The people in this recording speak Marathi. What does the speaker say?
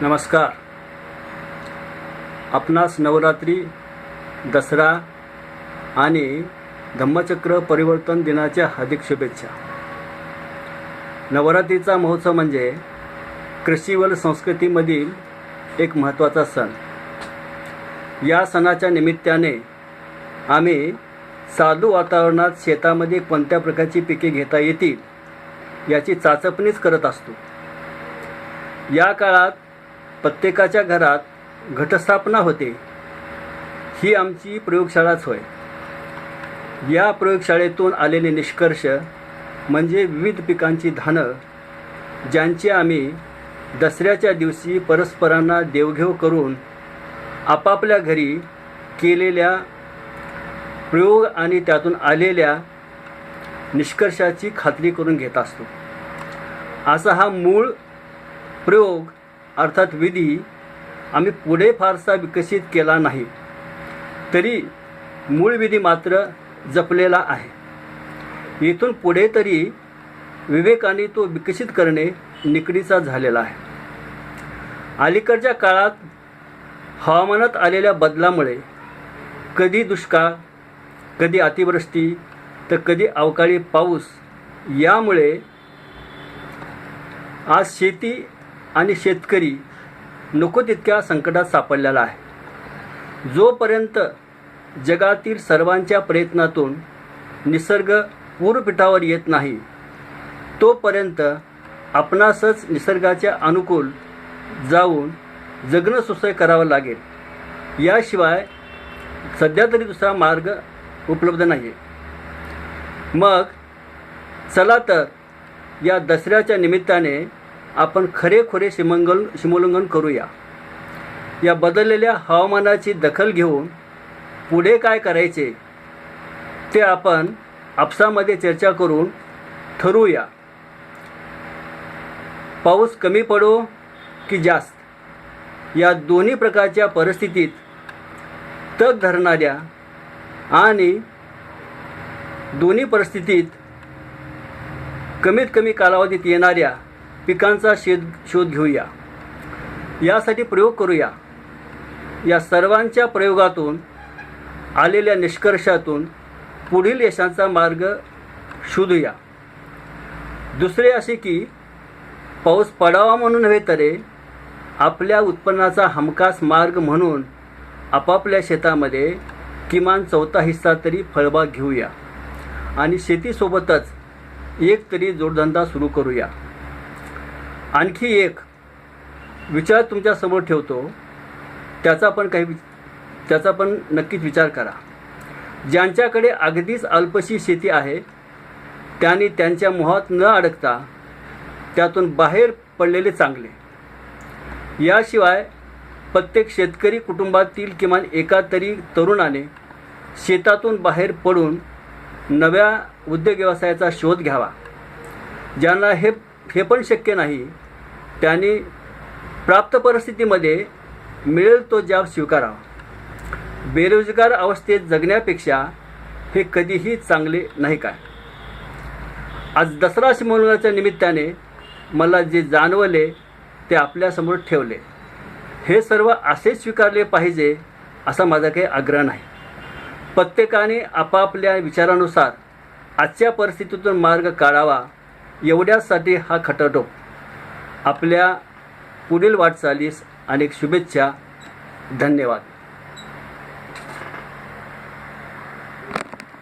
नमस्कार. आपणास नवरात्री दसरा आणि धम्मचक्र परिवर्तन दिनाच्या हार्दिक शुभेच्छा. नवरात्रीचा महोत्सव म्हणजे कृषीवल संस्कृतीमधील एक महत्त्वाचा सण. या सणाच्या निमित्ताने आम्ही साधू वातावरणात शेतामध्ये कोणत्या प्रकारची पिके घेता येतील याची चाचपणीच करत असतो. या काळात प्रत्येकाच्या घरात घटस्थापना होते. ही आमची प्रयोगशाळाच होय. या प्रयोगशाळेतून आलेले निष्कर्ष म्हणजे विविध पिकांची धानं ज्यांची आम्ही दसऱ्याच्या दिवशी परस्परांना देवघेव करून आपापल्या घरी केलेल्या प्रयोग आणि त्यातून आलेल्या निष्कर्षाची खात्री करून घेत असतो. असा हा मूळ प्रयोग अर्थात विधी आम्ही पुढे फारसा विकसित केला नाही. तरी मूळ विधी मात्र जपलेला आहे. इथून पुढे तरी विवेकाने तो विकसित करणे निकडीचा झालेला आहे. अलीकडच्या काळात हवामानात आलेल्या बदलामुळे कधी दुष्काळ कधी अतिवृष्टी तर कधी अवकाळी पाऊस यामुळे आज शेती आणि शेतकरी नको तितक्या संकटात सापडलेला आहे. जोपर्यंत जगातील सर्वांच्या प्रयत्नातून निसर्ग पूरपीठावर येत नाही तोपर्यंत आपणासच निसर्गाच्या अनुकूल जाऊन जगणं सुसय करावं लागेल. याशिवाय सध्या तरी दुसरा मार्ग उपलब्ध नाही मग चला तर या दसऱ्याच्या निमित्ताने आपण खरेखुरे सीमंगल सीमोल्लंघन करूया. या बदललेल्या हवामानाची दखल घेऊन पुढे काय करायचे ते आपण आपसामध्ये चर्चा करून ठरवूया. पाऊस कमी पडो की जास्त? या दोन्ही प्रकारच्या परिस्थितीत तग धरणाऱ्या आणि दोन्ही परिस्थितीत कमीत कमी कालावधीत येणाऱ्या पिकांचा शेत शोध घेऊया. यासाठी प्रयोग करूया. या सर्वांच्या प्रयोगातून आलेल्या निष्कर्षातून पुढील यशांचा मार्ग शोधूया. दुसरे असे की पाऊस पडावा म्हणून नव्हे तरी आपल्या उत्पन्नाचा हमखास मार्ग म्हणून आपापल्या शेतामध्ये किमान चौथा हिस्सा तरी फळबाग घेऊया आणि शेतीसोबतच एक तरी जोडधंदा सुरू करूया. आणखी एक विचार तुमच्यासमोर ठेवतो. त्याचा पण काही त्याचा पण नक्कीच विचार करा. ज्यांच्याकडे अगदीच अल्पशी शेती आहे त्यांनी त्यांच्या मोहात न अडकता त्यातून बाहेर पडलेले चांगले. याशिवाय प्रत्येक शेतकरी कुटुंबातील किमान एका तरी तरुणाने शेतातून बाहेर पडून नव्या उद्योग व्यवसायाचा शोध घ्यावा. ज्यांना हे हे पण शक्य नाही त्यांनी प्राप्त परिस्थितीमध्ये मिळेल तो जॉब स्वीकारावा. बेरोजगार अवस्थेत जगण्यापेक्षा हे कधीही चांगले नाही काय? आज दसरा सिमोलनाच्या निमित्ताने मला जे जाणवले ते आपल्यासमोर ठेवले. हे सर्व असे स्वीकारले पाहिजे असा माझा काही आग्रह नाही. प्रत्येकाने आपापल्या विचारानुसार आजच्या परिस्थितीतून मार्ग काढावा एवढ्यासाठी हा खटाटोप. आपल्या पुढील वाटचालीस अनेक शुभेच्छा. धन्यवाद.